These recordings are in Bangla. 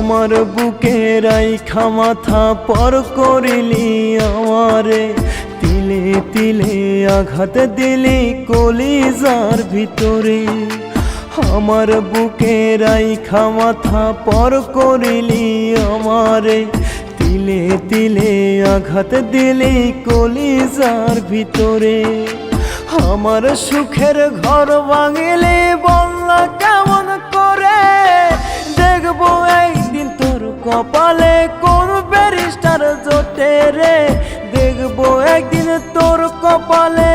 আমার বুকে রাইখা মাথা পর করিলি আমারে। তিলে তিলে আঘাত দিলি কলিজার ভিতরে। আমার বুকে রাইখা মাথা পর করিলি আমারে। তিলে তিলে আঘাত দিলি কলিজার ভিতরে। আমার সুখের ঘর ভাঙিলে বললা কপালে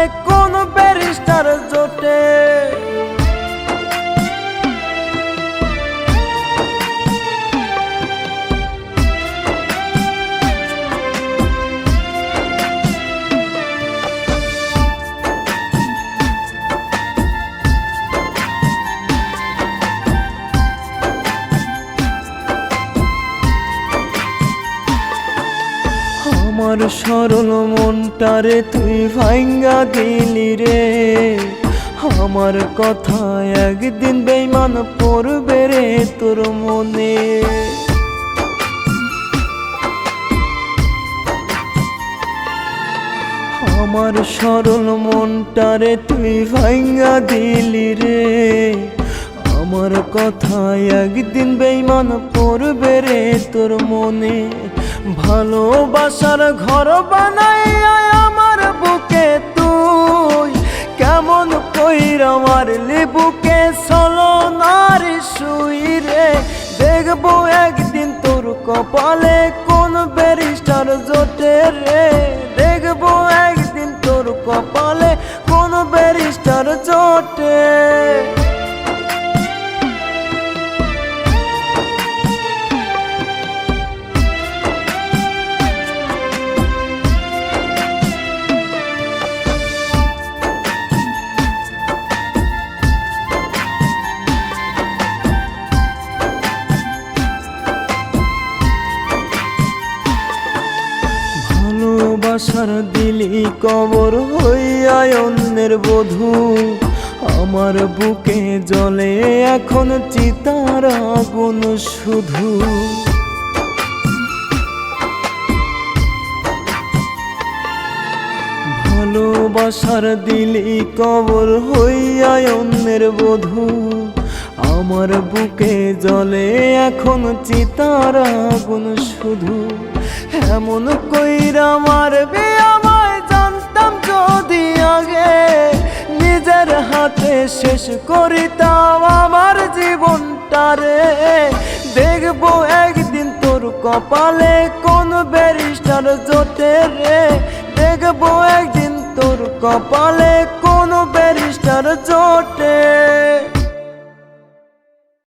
আমার সরল মনটারে তুই ভাঙ্গা দিলি রে। আমার কথা একদিন বেইমান পড়বে রে তোর মনে। আমার সরল মনটারে তুই ভাঙ্গা দিলি রে। আমার কথা একদিন বেইমান পড়বে রে তোর মনে। ভালোবাসার ঘর বানাই আমার বুকে তুই। কেমন কইরা মারলি বুকে চলো নারী শুই রে। দেখব একদিন তোর কপালে কোন ব্যারিস্টার জোটে রে। দেখব একদিন তোর কপালে কোন ব্যারিস্টার জোটে ভালোবাসার দিলি কবর হইয়া অন্যের বধূ। আমার বুকে জলে এখন চিতার আগুন শুধু। ভালোবাসার দিলি কবর হইয়া অন্যের বধূ। আমার বুকে জলে এখন চিতার আগুন শুধু। এমন কইরা মারবে আমায়, জানতাম যদি আগে নিজের হাতে শেষ করিতাম আমার জীবনটারে। দেখব একদিন তোর কপালে কোন ব্যারিস্টার জোটে রে। দেখব একদিন তোর কপালে কোন ব্যারিস্টার জোটে।